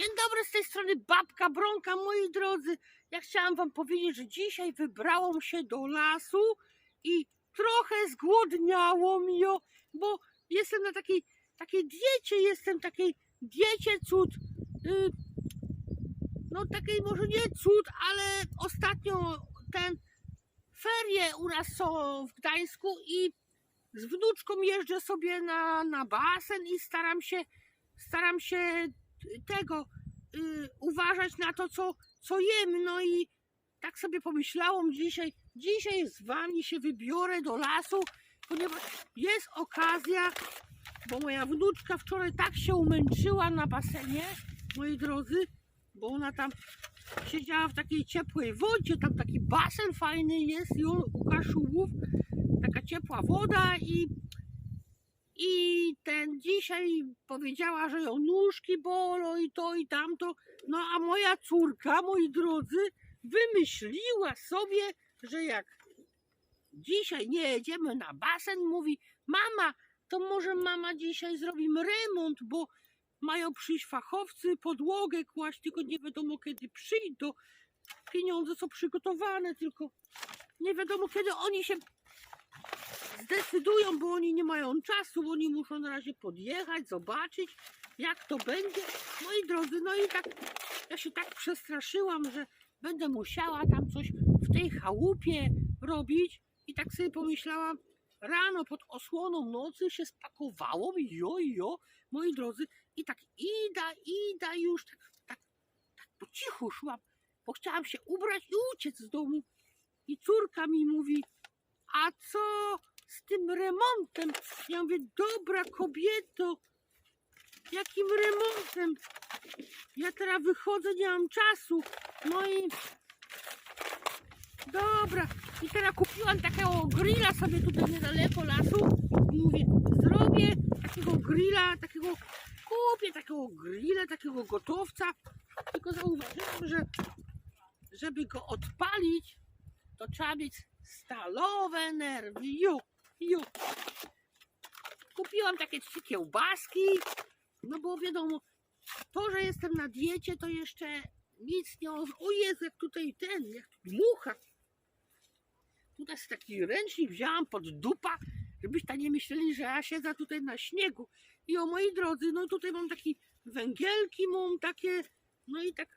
Dzień dobry, z tej strony babka Bronka, moi drodzy. Ja chciałam wam powiedzieć, że dzisiaj wybrałam się do lasu i trochę zgłodniało mi, o, bo jestem na takiej, takiej diecie, jestem takiej diecie cud. Y, no takiej może nie cud, ale ostatnio ten ferie u nas są w Gdańsku i z wnuczką jeżdżę sobie na, na basen i staram się staram się tego y, uważać na to, co, co jem. No i tak sobie pomyślałam dzisiaj, dzisiaj z wami się wybiorę do lasu, ponieważ jest okazja, bo moja wnuczka wczoraj tak się umęczyła na basenie, moi drodzy, bo ona tam siedziała w takiej ciepłej wodzie, tam taki basen fajny jest i on u Kaszubów, taka ciepła woda i i ten dzisiaj powiedziała, że ją nóżki bolą i to i tamto. No a moja córka, moi drodzy, wymyśliła sobie, że jak dzisiaj nie jedziemy na basen, mówi mama, to może mama dzisiaj zrobimy remont, bo mają przyjść fachowcy, podłogę kłaść, tylko nie wiadomo kiedy przyjdą. Pieniądze są przygotowane, tylko nie wiadomo kiedy oni się zdecydują, bo oni nie mają czasu, oni muszą na razie podjechać, zobaczyć, jak to będzie. Moi drodzy, no i tak ja się tak przestraszyłam, że będę musiała tam coś w tej chałupie robić i tak sobie pomyślałam, rano pod osłoną nocy się spakowało jo, jo, moi drodzy, i tak ida, ida już, tak, tak, tak po cichu szłam, bo chciałam się ubrać i uciec z domu. I córka mi mówi, a co z tym remontem? Ja mówię, dobra kobieto, jakim remontem? Ja teraz wychodzę, nie mam czasu. No i dobra. I teraz kupiłam takiego grilla sobie tutaj niedaleko lasu. I mówię, zrobię takiego grilla, takiego, kupię takiego grilla, takiego gotowca. Tylko zauważyłam, że żeby go odpalić, to trzeba mieć stalowe nerwy. Kupiłam takie trzy kiełbaski, no bo wiadomo, to, że jestem na diecie, to jeszcze nic nie... O Jezu, jak tutaj ten, jak tu dmucha. Tutaj jest taki ręcznik wzięłam pod dupa, żebyście nie myśleli, że ja siedzę tutaj na śniegu. I o moi drodzy, no tutaj mam takie węgielki, mam takie, no i tak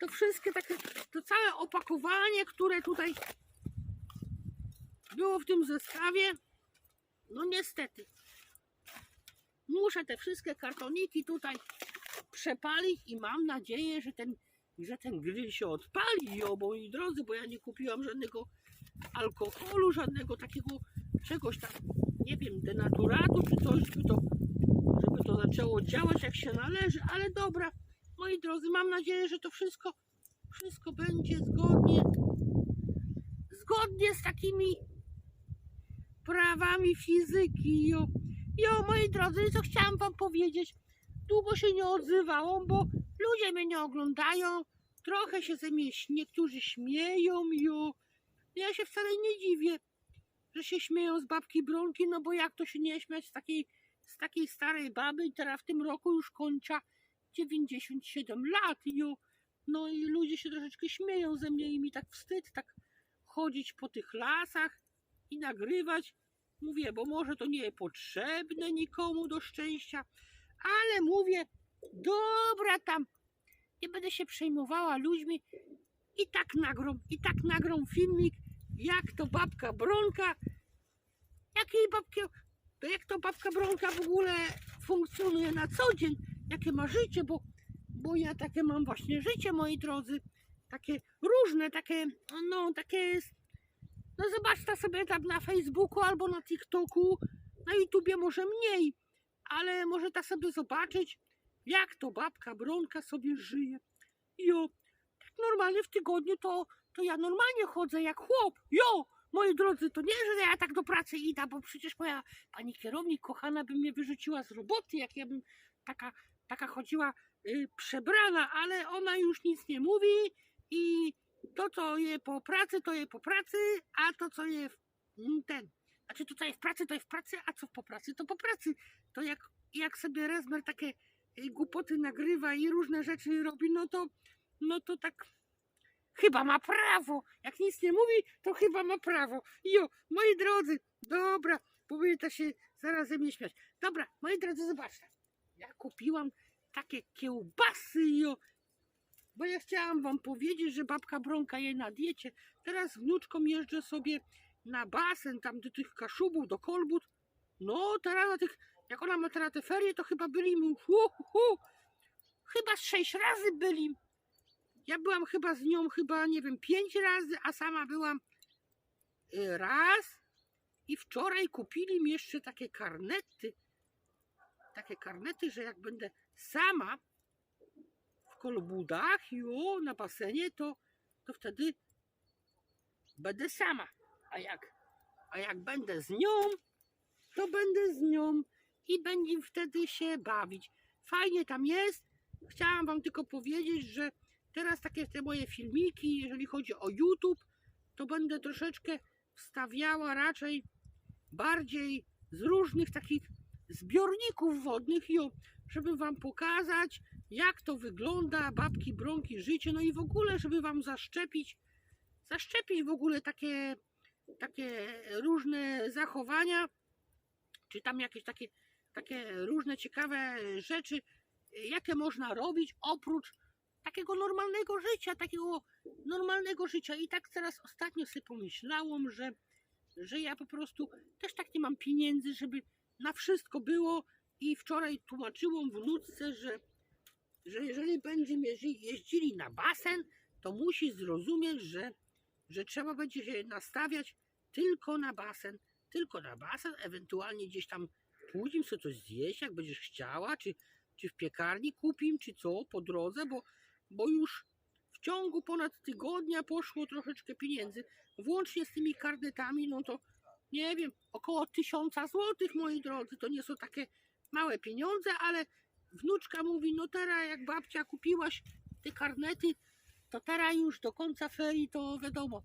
to wszystkie takie, to całe opakowanie, które tutaj było w tym zestawie, no niestety, muszę te wszystkie kartoniki tutaj przepalić i mam nadzieję, że ten, że ten grill się odpali, o moi drodzy, bo ja nie kupiłam żadnego alkoholu, żadnego takiego czegoś tam, nie wiem, denaturatu czy coś, żeby to, żeby to zaczęło działać jak się należy, ale dobra, moi drodzy, mam nadzieję, że to wszystko, wszystko będzie zgodnie, zgodnie z takimi prawami fizyki. Jo, jo moi drodzy, co chciałam wam powiedzieć, długo się nie odzywałam, bo ludzie mnie nie oglądają, trochę się ze mnie niektórzy śmieją, jo. Ja się wcale nie dziwię, że się śmieją z babki Bronki, no bo jak to się nie śmiać z takiej, z takiej starej baby i teraz w tym roku już kończa 97 lat, jo. No i ludzie się troszeczkę śmieją ze mnie i mi tak wstyd tak chodzić po tych lasach i nagrywać. Mówię, bo może to nie potrzebne nikomu do szczęścia, ale mówię, dobra tam, nie będę się przejmowała ludźmi. I tak nagrą, i tak nagrą filmik, jak to babka Bronka, jakiej babki, to jak to babka Bronka w ogóle funkcjonuje na co dzień, jakie ma życie, bo, bo ja takie mam właśnie życie, moi drodzy, takie różne, takie, no takie no zobaczcie sobie tam na Facebooku albo na TikToku, na YouTubie może mniej, ale może ta sobie zobaczyć, jak to babka Bronka sobie żyje. Jo, tak normalnie w tygodniu to, to ja normalnie chodzę jak chłop. Jo, moi drodzy, to nie, że ja tak do pracy idę, bo przecież moja pani kierownik kochana by mnie wyrzuciła z roboty, jak ja bym taka, taka chodziła y, przebrana, ale ona już nic nie mówi i to, co je po pracy, to je po pracy, a to, co je w, mm, ten. Znaczy, to, co je w pracy, to je w pracy, a co po pracy, to po pracy. To jak, jak sobie Rezmer takie i głupoty nagrywa i różne rzeczy robi, no to, no to tak chyba ma prawo. Jak nic nie mówi, to chyba ma prawo. Jo, moi drodzy, dobra, powinien się zaraz ze mnie śmiać. Dobra, moi drodzy, zobaczcie. Ja kupiłam takie kiełbasy, jo. Bo ja chciałam wam powiedzieć, że babka Bronka je na diecie. Teraz wnuczką jeżdżę sobie na basen, tam do tych kaszubów, do kolbut. No, teraz na tych, jak ona ma teraz te ferie, to chyba byli, hu, hu, chyba z sześć razy byli. Ja byłam chyba z nią, chyba, nie wiem, pięć razy, a sama byłam y, raz. I wczoraj kupili mi jeszcze takie karnety. Takie karnety, że jak będę sama kolbudach, jo, na basenie, to, to wtedy będę sama. A jak, a jak będę z nią, to będę z nią i będziemy wtedy się bawić. Fajnie tam jest. Chciałam wam tylko powiedzieć, że teraz takie te moje filmiki, jeżeli chodzi o YouTube, to będę troszeczkę wstawiała raczej bardziej z różnych takich zbiorników wodnych, żeby wam pokazać, jak to wygląda, babki, bronki, życie, no i w ogóle, żeby wam zaszczepić, zaszczepić w ogóle takie, takie różne zachowania, czy tam jakieś takie, takie różne ciekawe rzeczy, jakie można robić oprócz takiego normalnego życia, takiego normalnego życia. I tak teraz ostatnio sobie pomyślałam, że, że ja po prostu też tak nie mam pieniędzy, żeby na wszystko było i wczoraj tłumaczyłam wnuczce, że, że jeżeli będziemy jeździ- jeździli na basen, to musi zrozumieć, że, że trzeba będzie się nastawiać tylko na basen, tylko na basen, ewentualnie gdzieś tam później sobie coś zjeść, jak będziesz chciała, czy, czy w piekarni kupim, czy co, po drodze, bo, bo już w ciągu ponad tygodnia poszło troszeczkę pieniędzy, włącznie z tymi karnetami, no to nie wiem, około tysiąca złotych, moi drodzy, to nie są takie małe pieniądze, ale wnuczka mówi, no teraz jak babcia kupiłaś te karnety, to teraz już do końca ferii to wiadomo,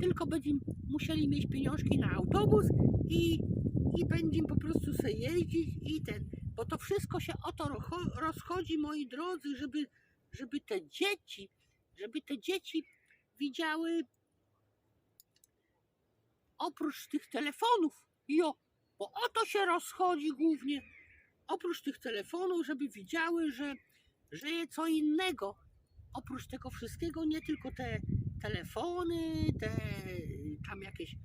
tylko będziemy musieli mieć pieniążki na autobus i, i będziemy po prostu sobie jeździć i ten, bo to wszystko się o to rozchodzi, moi drodzy, żeby, żeby te dzieci, żeby te dzieci widziały oprócz tych telefonów, jo, bo o to się rozchodzi głównie, oprócz tych telefonów, żeby widziały, że, jest co innego, oprócz tego wszystkiego, nie tylko te telefony, te tam jakieś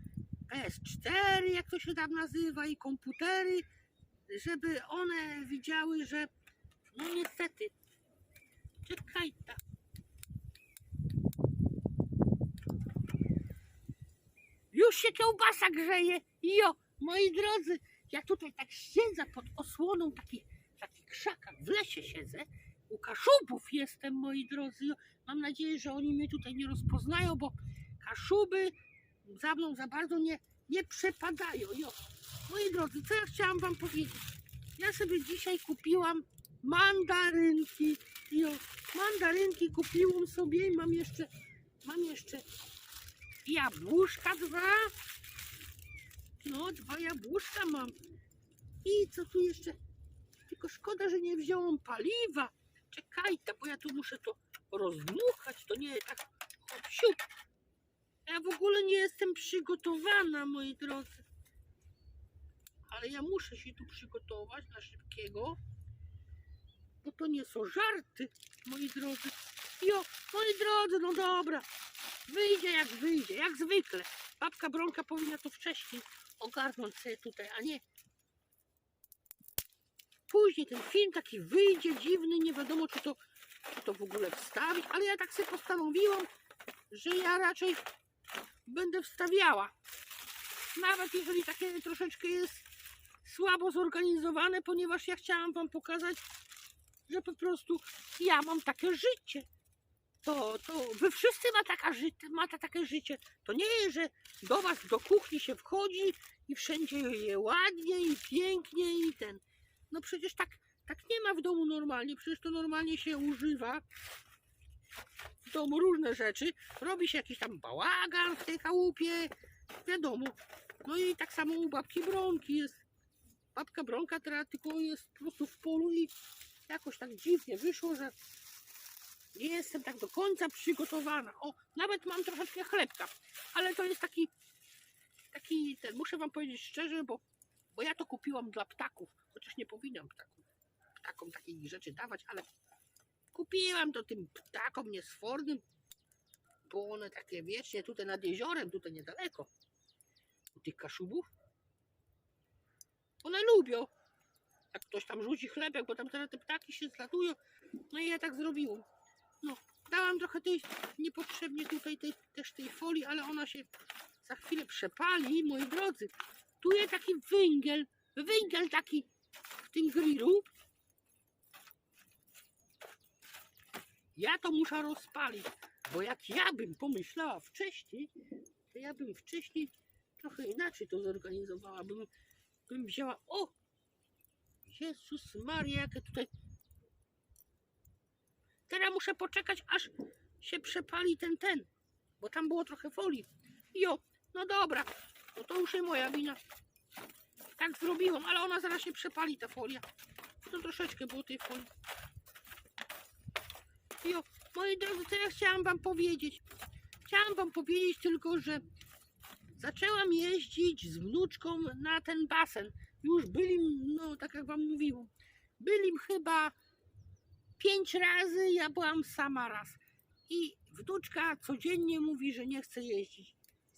PS4, jak to się tam nazywa, i komputery, żeby one widziały, że no niestety, czekaj, ta. Już się kiełbasa grzeje. Jo, moi drodzy, ja tutaj tak siedzę pod osłoną takich, takich krzakach, w lesie siedzę. U kaszubów jestem, moi drodzy. Mam nadzieję, że oni mnie tutaj nie rozpoznają, bo kaszuby za mną za bardzo nie, nie przepadają. Jo. Moi drodzy, co ja chciałam wam powiedzieć? Ja sobie dzisiaj kupiłam mandarynki. Jo, mandarynki kupiłam sobie i mam jeszcze, mam jeszcze jabłuszka dwa. No, dwa jabłuszka mam. I co tu jeszcze? Tylko szkoda, że nie wziąłem paliwa. Czekajcie, bo ja tu muszę to rozdmuchać. To nie tak siup. Ja w ogóle nie jestem przygotowana, moi drodzy. Ale ja muszę się tu przygotować na szybkiego. Bo to nie są żarty, moi drodzy. Jo, moi drodzy, no dobra. Wyjdzie jak wyjdzie, jak zwykle. Babka Bronka powinna to wcześniej ogarnąć sobie tutaj, a nie później ten film taki wyjdzie dziwny, nie wiadomo czy to, czy to w ogóle wstawić, ale ja tak sobie postanowiłam, że ja raczej będę wstawiała. Nawet jeżeli takie troszeczkę jest słabo zorganizowane, ponieważ ja chciałam wam pokazać, że po prostu ja mam takie życie to, to wy wszyscy ma taka życie, macie takie życie. To nie jest, że do was do kuchni się wchodzi i wszędzie je ładnie i pięknie i ten. No przecież tak, tak nie ma w domu normalnie, przecież to normalnie się używa w domu różne rzeczy. Robi się jakiś tam bałagan w tej chałupie, wiadomo. No i tak samo u babki Bronki jest. Babka Bronka teraz tylko jest po prostu w polu i, jakoś tak dziwnie wyszło, że nie jestem tak do końca przygotowana. O, nawet mam troszeczkę chlebka, ale to jest taki, taki, ten, muszę wam powiedzieć szczerze, bo, bo ja to kupiłam dla ptaków, chociaż nie powinnam ptaków, ptakom takich rzeczy dawać, ale kupiłam to tym ptakom niesfornym, bo one takie wiecznie tutaj nad jeziorem, tutaj niedaleko, u tych kaszubów, one lubią, jak ktoś tam rzuci chlebek, bo tam teraz te ptaki się zlatują, no i ja tak zrobiłam. No, dałam trochę tej niepotrzebnie tutaj tej, też tej folii, ale ona się za chwilę przepali, moi drodzy. Tu jest taki węgiel, węgiel taki w tym grillu. Ja to muszę rozpalić, bo jak ja bym pomyślała wcześniej, to ja bym wcześniej trochę inaczej to zorganizowała. Bym, bym wzięła, o! Jezus Maria, jakie tutaj Teraz muszę poczekać, aż się przepali ten ten, bo tam było trochę folii. Jo, no dobra, no to już nie moja wina. Tak zrobiłam, ale ona zaraz się przepali, ta folia. No troszeczkę było tej folii. Jo, moi drodzy, co ja chciałam wam powiedzieć? Chciałam wam powiedzieć tylko, że zaczęłam jeździć z wnuczką na ten basen. Już byli, no tak jak wam mówiłam, byli chyba pięć razy, ja byłam sama raz. I wnuczka codziennie mówi, że nie chce jeździć.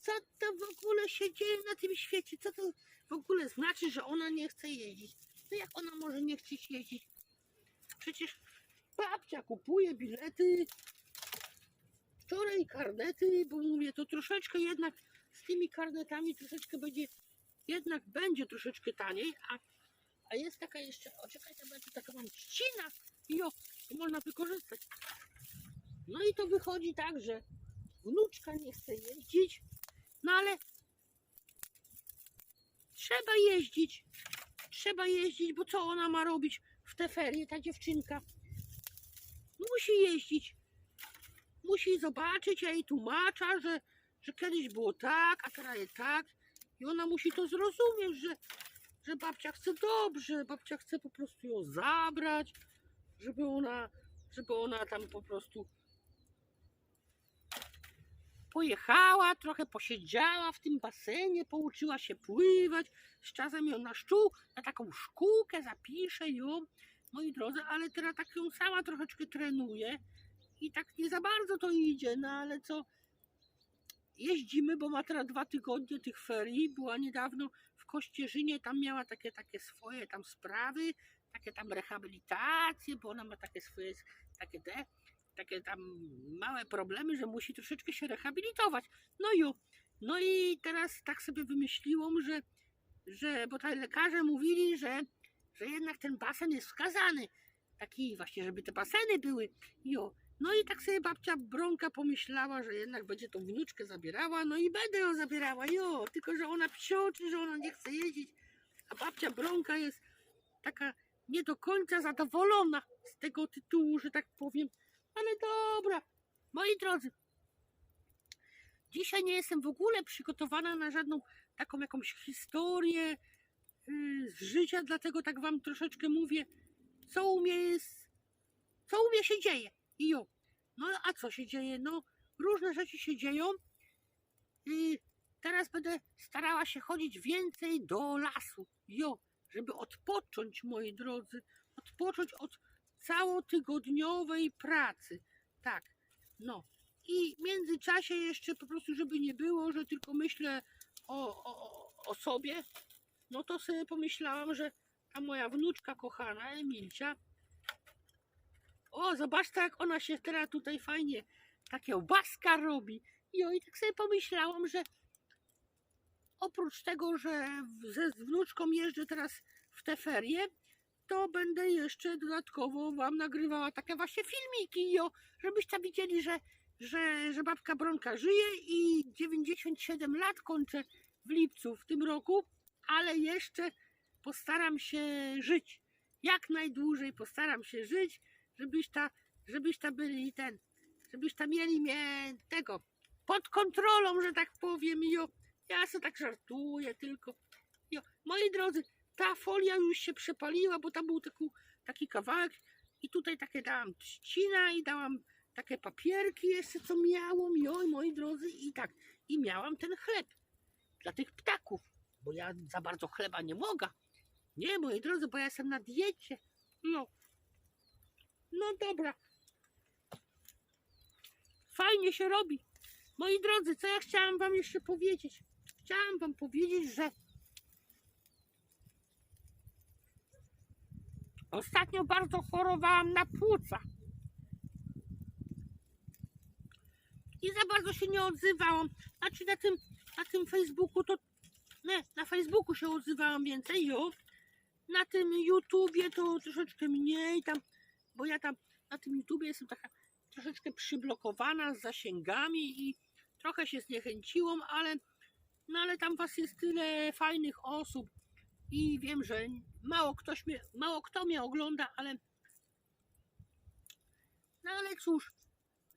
Co to w ogóle się dzieje na tym świecie? Co to w ogóle znaczy, że ona nie chce jeździć? No jak ona może nie chcieć jeździć? Przecież babcia kupuje bilety, wczoraj karnety, bo mówię, to troszeczkę jednak z tymi karnetami troszeczkę będzie, jednak będzie troszeczkę taniej, a, a jest taka jeszcze, o bo ja tu taka mam trzcina, i o, można wykorzystać. No i to wychodzi tak, że wnuczka nie chce jeździć, no ale trzeba jeździć. Trzeba jeździć, bo co ona ma robić w te ferie, ta dziewczynka? Musi jeździć. Musi zobaczyć, ja jej tłumacza, że, że kiedyś było tak, a teraz jest tak. I ona musi to zrozumieć, że, że babcia chce dobrze, babcia chce po prostu ją zabrać, żeby ona, żeby ona tam po prostu pojechała, trochę posiedziała w tym basenie, pouczyła się pływać, z czasem ją na szkół, na taką szkółkę zapiszę ją, moi drodzy, ale teraz tak ją sama troszeczkę trenuje i tak nie za bardzo to idzie, no ale co, jeździmy, bo ma teraz dwa tygodnie tych ferii, była niedawno w Kościerzynie, tam miała takie, takie swoje tam sprawy, takie tam rehabilitacje, bo ona ma takie swoje, takie te, takie tam małe problemy, że musi troszeczkę się rehabilitować. No i, no i teraz tak sobie wymyśliłam, że, że bo tutaj lekarze mówili, że, że jednak ten basen jest wskazany. Taki właśnie, żeby te baseny były. Jo. No i tak sobie babcia Bronka pomyślała, że jednak będzie tą wnuczkę zabierała, no i będę ją zabierała, jo, tylko że ona psioczy, że ona nie chce jeździć, a babcia Bronka jest taka nie do końca zadowolona z tego tytułu, że tak powiem. Ale dobra, moi drodzy, dzisiaj nie jestem w ogóle przygotowana na żadną taką jakąś historię yy, z życia, dlatego tak wam troszeczkę mówię, co u mnie jest, co u mnie się dzieje. I jo. No a co się dzieje? No różne rzeczy się dzieją. I teraz będę starała się chodzić więcej do lasu. Jo żeby odpocząć, moi drodzy, odpocząć od całotygodniowej pracy. Tak, no. I w międzyczasie jeszcze po prostu, żeby nie było, że tylko myślę o, o, o sobie, no to sobie pomyślałam, że ta moja wnuczka kochana, Emilcia, o, zobaczcie, jak ona się teraz tutaj fajnie, takie obaska robi. I, o, I tak sobie pomyślałam, że oprócz tego, że ze wnuczką jeżdżę teraz w te ferie, to będę jeszcze dodatkowo wam nagrywała takie właśnie filmiki, jo, żebyście widzieli, że, że, że babka Bronka żyje i 97 lat kończę w lipcu w tym roku, ale jeszcze postaram się żyć. Jak najdłużej postaram się żyć, żebyś ta, żebyś byli ten, żebyś ta mieli mnie tego pod kontrolą, że tak powiem, jo. Ja sobie tak żartuję tylko. Jo. Moi drodzy, ta folia już się przepaliła, bo tam był taki, taki kawałek I tutaj takie dałam trzcina i dałam takie papierki jeszcze, co miałam, jo, moi drodzy, i tak. I miałam ten chleb dla tych ptaków, bo ja za bardzo chleba nie mogę. Nie, moi drodzy, bo ja jestem na diecie. No. No dobra. Fajnie się robi. Moi drodzy, co ja chciałam wam jeszcze powiedzieć? Chciałam wam powiedzieć, że ostatnio bardzo chorowałam na płuca. I za bardzo się nie odzywałam. Znaczy na tym, na tym Facebooku to... Nie, na Facebooku się odzywałam więcej, jo. Na tym YouTubie to troszeczkę mniej tam, bo ja tam na tym YouTubie jestem taka troszeczkę przyblokowana z zasięgami i trochę się zniechęciłam, ale, no ale tam was jest tyle fajnych osób i wiem, że mało, ktoś mnie, mało kto mnie ogląda, ale no ale cóż,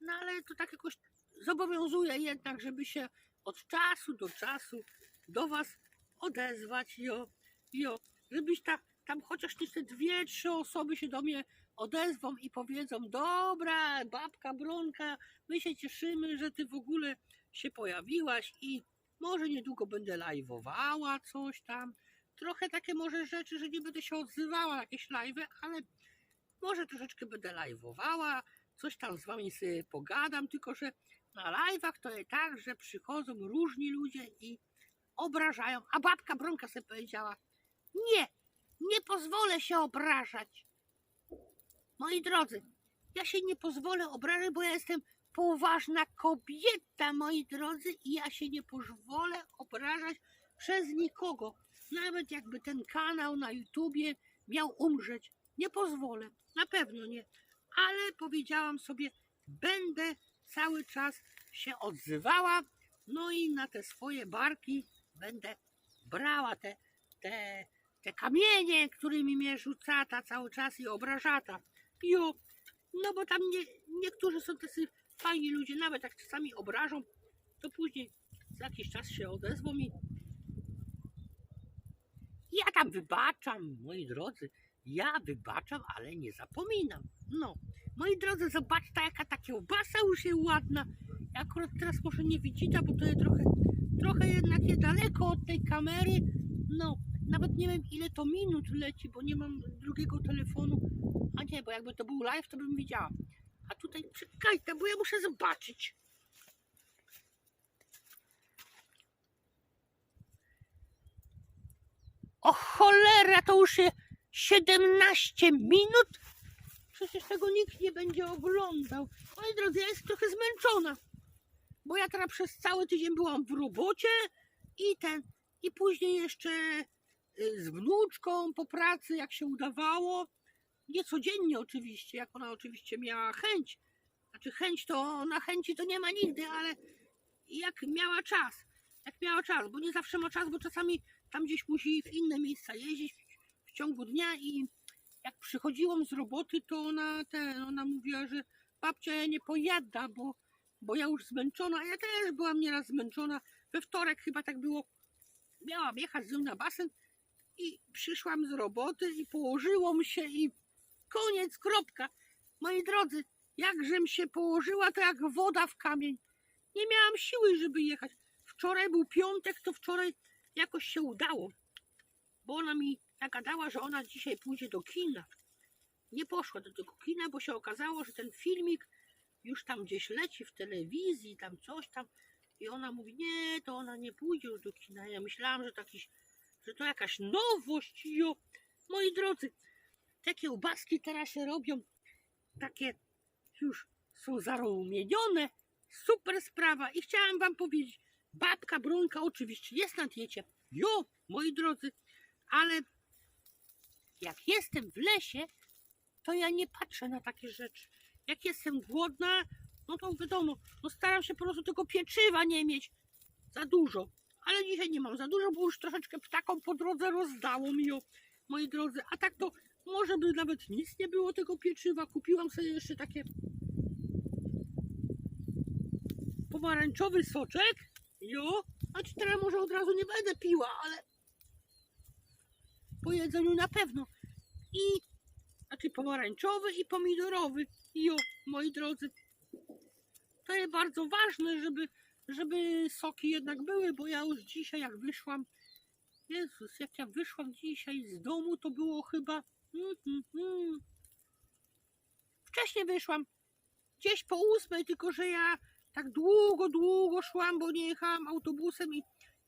no ale to tak jakoś zobowiązuje jednak, żeby się od czasu do czasu do was odezwać, jo, jo, żebyś ta, tam chociaż te dwie, trzy osoby się do mnie odezwą i powiedzą, dobra, babka Bronka, my się cieszymy, że ty w ogóle się pojawiłaś i może niedługo będę live'owała coś tam. Trochę takie może rzeczy, że nie będę się odzywała na jakieś live'y, ale może troszeczkę będę live'owała, coś tam z wami sobie pogadam, tylko że na live'ach to jest tak, że przychodzą różni ludzie i obrażają, a babka Bronka sobie powiedziała, nie, nie pozwolę się obrażać. Moi drodzy, ja się nie pozwolę obrażać, bo ja jestem poważna kobieta, moi drodzy, i ja się nie pozwolę obrażać przez nikogo. Nawet jakby ten kanał na YouTubie miał umrzeć. Nie pozwolę, na pewno nie. Ale powiedziałam sobie, będę cały czas się odzywała, no i na te swoje barki będę brała te, te, te kamienie, którymi mnie rzucata cały czas i obrażata. Jo, no bo tam nie, niektórzy są tacy fajni ludzie, nawet jak czasami obrażą, to później za jakiś czas się odezwą i ja tam wybaczam, moi drodzy, ja wybaczam, ale nie zapominam. No, moi drodzy, zobaczcie jaka ta kiełbasa już jest ładna. Ja akurat teraz może nie widzicie, bo to jest trochę, trochę jednak jest daleko od tej kamery. No, nawet nie wiem ile to minut leci, bo nie mam drugiego telefonu. A nie, bo jakby to był live, to bym widziała. A tutaj czekajcie, bo ja muszę zobaczyć. O cholera, to już jest 17 minut? Przecież tego nikt nie będzie oglądał. Moi drodzy, ja jestem trochę zmęczona. Bo ja teraz przez cały tydzień byłam w robocie i ten, i później jeszcze y, z wnuczką po pracy, jak się udawało. Nie codziennie oczywiście, jak ona oczywiście miała chęć. Znaczy chęć to, na chęci to nie ma nigdy, ale jak miała czas. Jak miała czas, bo nie zawsze ma czas, bo czasami tam gdzieś musi w inne miejsca jeździć w ciągu dnia i jak przychodziłam z roboty, to ona, te, ona mówiła, że babcia ja nie pojada, bo, bo ja już zmęczona. Ja też byłam nieraz zmęczona. We wtorek chyba tak było. Miałam jechać z nią na basen i przyszłam z roboty i położyłam się i koniec, kropka. Moi drodzy, jakżem się położyła, to jak woda w kamień. Nie miałam siły, żeby jechać. Wczoraj był piątek, to wczoraj jakoś się udało, bo ona mi nagadała, że ona dzisiaj pójdzie do kina. Nie poszła do tego kina, bo się okazało, że ten filmik już tam gdzieś leci w telewizji, tam coś tam. I ona mówi, nie, to ona nie pójdzie już do kina. Ja myślałam, że to, jakiś, że to jakaś nowość. Jo. Moi drodzy, te kiełbaski teraz się robią takie już są zarumienione. Super sprawa. I chciałam wam powiedzieć, babka Bronka oczywiście jest na diecie. Jo, moi drodzy, ale jak jestem w lesie, to ja nie patrzę na takie rzeczy. Jak jestem głodna, no to wiadomo, no staram się po prostu tego pieczywa nie mieć za dużo. Ale dzisiaj nie mam za dużo, bo już troszeczkę ptakom po drodze rozdało mi, jo, moi drodzy. A tak to może by nawet nic nie było tego pieczywa. Kupiłam sobie jeszcze takie pomarańczowy soczek. Jo, a teraz może od razu nie będę piła, ale po jedzeniu na pewno. I znaczy pomarańczowy i pomidorowy. Jo, moi drodzy. To jest bardzo ważne, żeby, żeby soki jednak były, bo ja już dzisiaj jak wyszłam, Jezus, jak ja wyszłam dzisiaj z domu, to było chyba... Mm, mm, mm. Wcześniej wyszłam, gdzieś po ósmej, tylko że ja tak długo, długo szłam, bo nie jechałam autobusem i,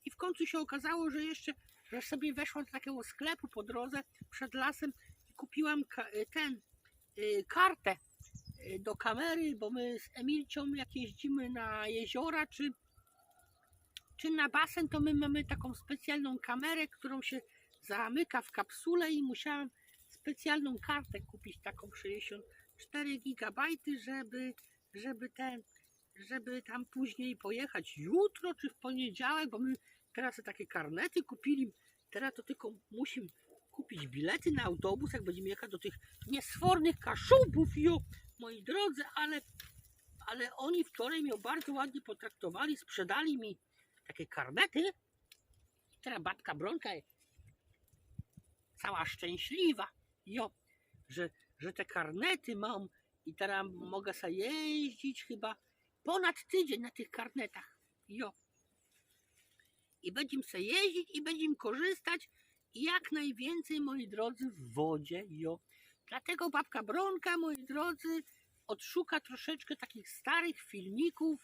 i w końcu się okazało, że jeszcze, że sobie weszłam do takiego sklepu po drodze przed lasem i kupiłam ka- ten, y, kartę y, do kamery, bo my z Emilcią jak jeździmy na jeziora czy, czy na basen, to my mamy taką specjalną kamerę, którą się zamyka w kapsule i musiałam specjalną kartę kupić, taką 64 gigabajty, żeby, żeby ten, żeby tam później pojechać jutro czy w poniedziałek, bo my teraz takie karnety kupili, teraz to tylko musimy kupić bilety na autobus, jak będziemy jechać do tych niesfornych kaszubów, jo, moi drodzy, ale, ale oni wczoraj mnie bardzo ładnie potraktowali, sprzedali mi takie karnety. Teraz babka Bronka jest cała szczęśliwa, jo, że, że te karnety mam i teraz mogę sobie jeździć chyba ponad tydzień na tych karnetach, jo. I będziemy sobie jeździć i będziemy korzystać jak najwięcej, moi drodzy, w wodzie, jo. Dlatego babka Bronka, moi drodzy, odszuka troszeczkę takich starych filmików,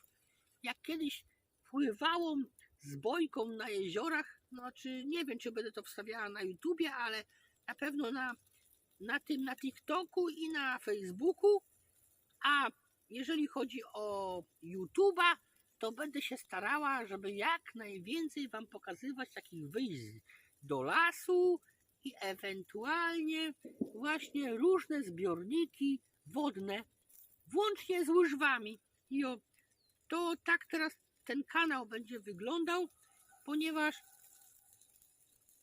jak kiedyś pływałam z bojką na jeziorach. Znaczy, nie wiem, czy będę to wstawiała na YouTubie, ale na pewno na, na tym, na TikToku i na Facebooku. A jeżeli chodzi o YouTube'a, to będę się starała, żeby jak najwięcej Wam pokazywać takich wyjść do lasu i ewentualnie właśnie różne zbiorniki wodne, włącznie z łyżwami. I o, to tak teraz ten kanał będzie wyglądał, ponieważ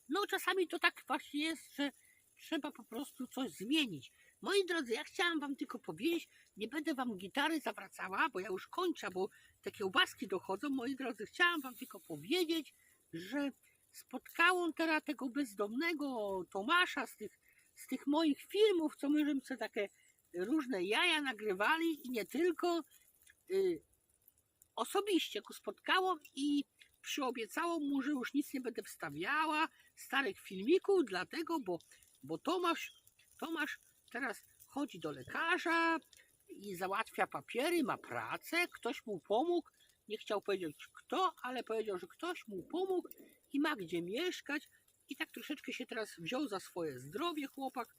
no czasami to tak właśnie jest, że trzeba po prostu coś zmienić. Moi drodzy, ja chciałam wam tylko powiedzieć, nie będę wam gitary zawracała, bo ja już kończę, bo te kiełbaski dochodzą. Moi drodzy, chciałam wam tylko powiedzieć, że spotkałam teraz tego bezdomnego Tomasza z tych, z tych moich filmów, co my sobie takie różne jaja nagrywali i nie tylko. Y, osobiście go spotkałam i przyobiecałam mu, że już nic nie będę wstawiała starych filmików, dlatego, bo, bo Tomasz, Tomasz teraz chodzi do lekarza i załatwia papiery, ma pracę, ktoś mu pomógł, nie chciał powiedzieć kto, ale powiedział, że ktoś mu pomógł i ma gdzie mieszkać i tak troszeczkę się teraz wziął za swoje zdrowie chłopak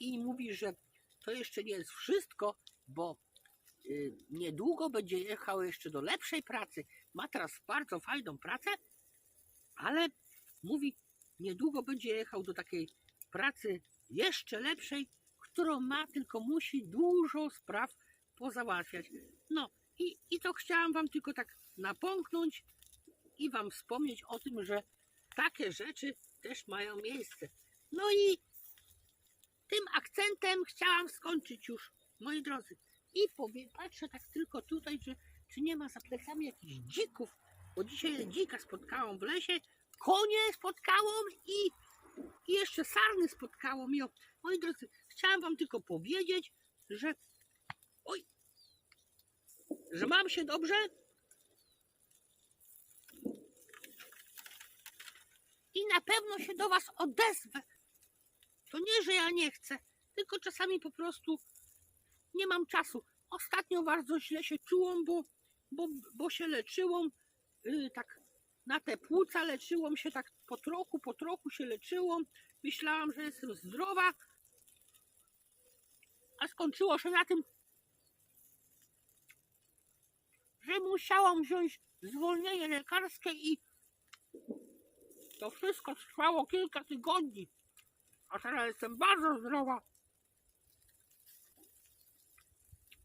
i mówi, że to jeszcze nie jest wszystko, bo y, niedługo będzie jechał jeszcze do lepszej pracy. Ma teraz bardzo fajną pracę, ale mówi, niedługo będzie jechał do takiej pracy jeszcze lepszej, którą ma, tylko musi dużo spraw pozałatwiać. No i, i to chciałam Wam tylko tak napomknąć i Wam wspomnieć o tym, że takie rzeczy też mają miejsce. No i tym akcentem chciałam skończyć już, moi drodzy. I powiem, patrzę tak tylko tutaj, czy, czy nie ma za plecami jakichś dzików, bo dzisiaj dzika spotkałam w lesie, konie spotkałam i, i jeszcze sarny spotkałam. I o, moi drodzy, chciałam wam tylko powiedzieć, że oj, że mam się dobrze i na pewno się do was odezwę. To nie, że ja nie chcę, tylko czasami po prostu nie mam czasu. Ostatnio bardzo źle się czułam, bo, bo, bo się leczyłam yy, tak na te płuca, leczyłam się tak po trochu, po trochu się leczyłam. Myślałam, że jestem zdrowa, a skończyło się na tym, że musiałam wziąć zwolnienie lekarskie i to wszystko trwało kilka tygodni. A teraz jestem bardzo zdrowa.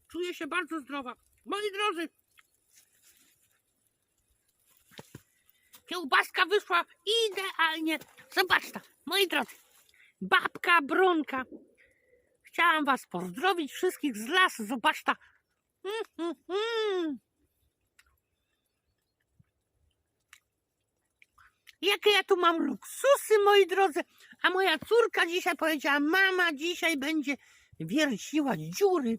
Czuję się bardzo zdrowa. Moi drodzy, kiełbaska wyszła idealnie. Zobaczcie, moi drodzy, babka Bronka. Chciałam was pozdrowić wszystkich z lasu. Zobaczcie. Mm, mm, mm. Jakie ja tu mam luksusy, moi drodzy. A moja córka dzisiaj powiedziała, mama dzisiaj będzie wierciła dziury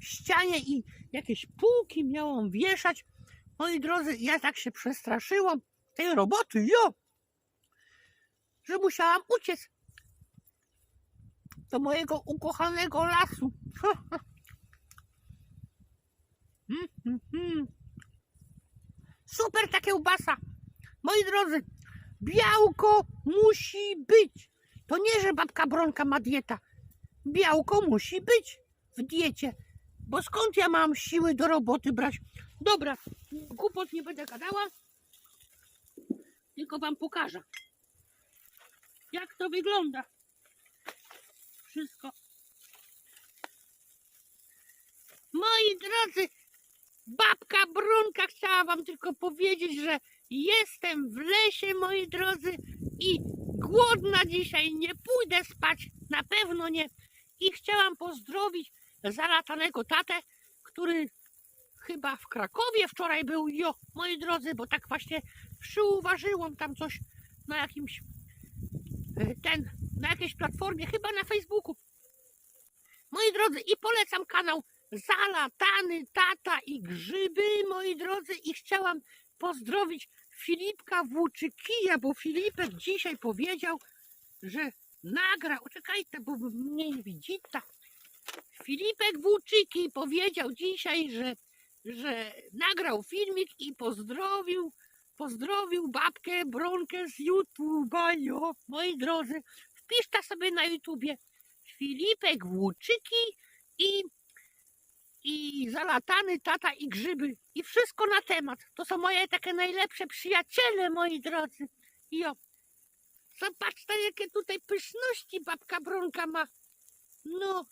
w ścianie i jakieś półki miałam wieszać. Moi drodzy, ja tak się przestraszyłam tej roboty, jo, że musiałam uciec do mojego ukochanego lasu. Mm, mm, mm. Super ta kiełbasa. Moi drodzy, białko musi być. To nie, że babka Bronka ma dieta. Białko musi być w diecie. Bo skąd ja mam siły do roboty brać? Dobra, głupot nie będę gadała. Tylko wam pokażę. Jak to wygląda. Wszystko. Moi drodzy, babka Brunka chciała wam tylko powiedzieć, że jestem w lesie, moi drodzy, i głodna dzisiaj, nie pójdę spać, na pewno nie. I chciałam pozdrowić zalatanego tatę, który chyba w Krakowie wczoraj był, jo, moi drodzy, bo tak właśnie przyuważyłam tam coś na jakimś, e, ten, na jakiejś platformie, chyba na Facebooku. Moi drodzy, i polecam kanał Zalatany Tata i Grzyby, moi drodzy, i chciałam pozdrowić Filipka Włóczykija, bo Filipek dzisiaj powiedział, że nagrał, czekajcie, bo mnie nie widzi, tak. Filipek Włóczyki powiedział dzisiaj, że, że nagrał filmik i pozdrowił, pozdrowił babkę Bronkę z YouTube'a, jo, moi drodzy. Wpiszcie sobie na YouTubie Filipek Włóczyki i, i zalatany tata i grzyby. I wszystko na temat. To są moje takie najlepsze przyjaciele, moi drodzy. Jo. Zobaczcie, jakie tutaj pyszności babka Bronka ma. No,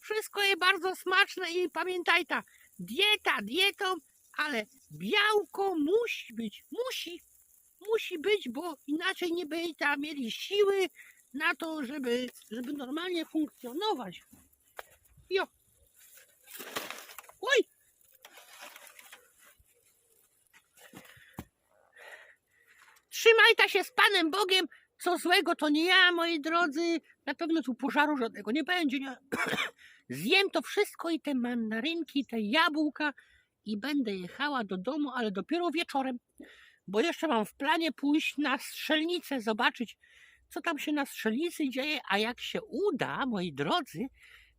wszystko jest bardzo smaczne i pamiętajcie, dieta dietą, ale białko musi być, musi, musi być, bo inaczej nie będziecie mieli siły na to, żeby, żeby normalnie funkcjonować. Jo. Oj! Trzymajcie się z Panem Bogiem, co złego to nie ja, moi drodzy. Na pewno tu pożaru żadnego nie będzie. Nie? Zjem to wszystko i te mandarynki, te jabłka i będę jechała do domu, ale dopiero wieczorem, bo jeszcze mam w planie pójść na strzelnicę, zobaczyć, co tam się na strzelnicy dzieje, a jak się uda, moi drodzy,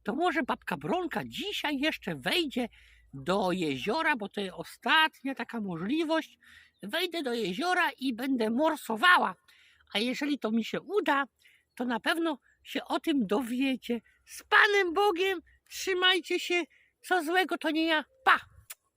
to może babka Bronka dzisiaj jeszcze wejdzie do jeziora, bo to jest ostatnia taka możliwość. Wejdę do jeziora i będę morsowała. A jeżeli to mi się uda, to na pewno się o tym dowiecie. Z Panem Bogiem trzymajcie się. Co złego to nie ja.